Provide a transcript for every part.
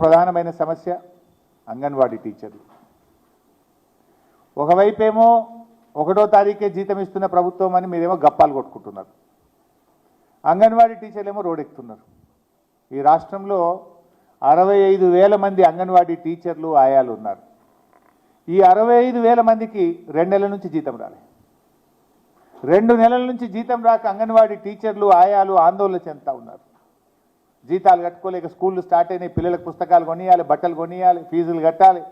ప్రధానమైన సమస్య అంగన్వాడీ టీచర్లు. ఒకవైపేమో ఒకటో తారీఖే జీతం ఇస్తున్న ప్రభుత్వం అని మీరేమో గప్పాలు కొట్టుకుంటున్నారు. అంగన్వాడీ టీచర్లు ఏమో రోడెక్కుతున్నారు. ఈ రాష్ట్రంలో అరవై ఐదు వేల మంది అంగన్వాడీ టీచర్లు ఆయాలు ఉన్నారు ఈ అరవై ఐదు వేల మందికి రెండు నెలల నుంచి జీతం రాలే. రెండు నెలల నుంచి జీతం రాక అంగన్వాడీ టీచర్లు ఆయాలు ఆందోళన చెందుతూ ఉన్నారు. జీతాలు కట్టుకోలేక స్కూళ్ళు స్టార్ట్ అయినాయి పిల్లలకు పుస్తకాలు కొనియాలి బట్టలు కొనియాలి ఫీజులు కట్టాలి.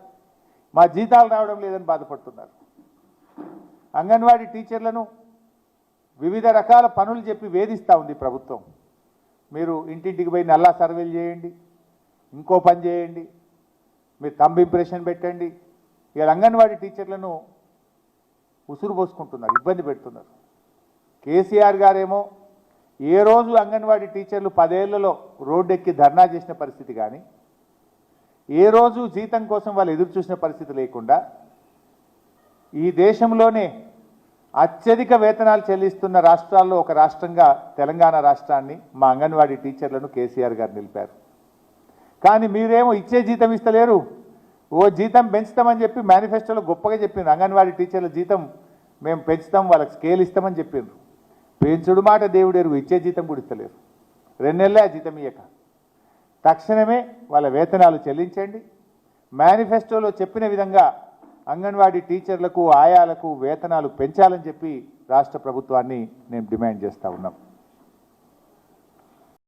మా జీతాలు రావడం లేదని బాధపడుతున్నారు. అంగన్వాడీ టీచర్లను వివిధ రకాల పనులు చెప్పి వేధిస్తూ ఉంది ప్రభుత్వం. మీరు ఇంటింటికి పోయి నల్లా సర్వేలు చేయండి ఇంకో పని చేయండి మీరు తంబ్ ఇంప్రెషన్ పెట్టండి. ఇక అంగన్వాడీ టీచర్లను ఉసురు పోసుకుంటున్నారు ఇబ్బంది పెడుతున్నారు. కేసీఆర్ గారేమో ఏ రోజు అంగన్వాడీ టీచర్లు పదేళ్ళలో రోడ్డెక్కి ధర్నా చేసిన పరిస్థితి కానీ ఏ రోజు జీతం కోసం వాళ్ళు ఎదురు చూసిన పరిస్థితి లేకుండా ఈ దేశంలోనే అత్యధిక వేతనాలు చెల్లిస్తున్న రాష్ట్రాల్లో ఒక రాష్ట్రంగా తెలంగాణ రాష్ట్రాన్ని మా అంగన్వాడీ టీచర్లను కేసీఆర్ గారు నిలిపారు. కానీ మీరేమో ఇచ్చే జీతం ఇస్తలేరు. ఓ జీతం పెంచుతామని చెప్పి మేనిఫెస్టోలో గొప్పగా చెప్పింది అంగన్వాడీ టీచర్ల జీతం మేము పెంచుతాం వాళ్ళకి స్కేల్ ఇస్తామని చెప్పిండ్రు. పెంచుడు మాట దేవుడెరుగు ఇచ్చే జీతం కూడా ఇస్తలేరు. రెండు నెలలే ఆ జీతం ఇయ్యక. తక్షణమే వాళ్ళ వేతనాలు చెల్లించండి. మేనిఫెస్టోలో చెప్పిన విధంగా అంగన్వాడీ టీచర్లకు ఆయాలకు వేతనాలు పెంచాలని చెప్పి రాష్ట్ర ప్రభుత్వాన్ని నేను డిమాండ్ చేస్తూ ఉన్నాం.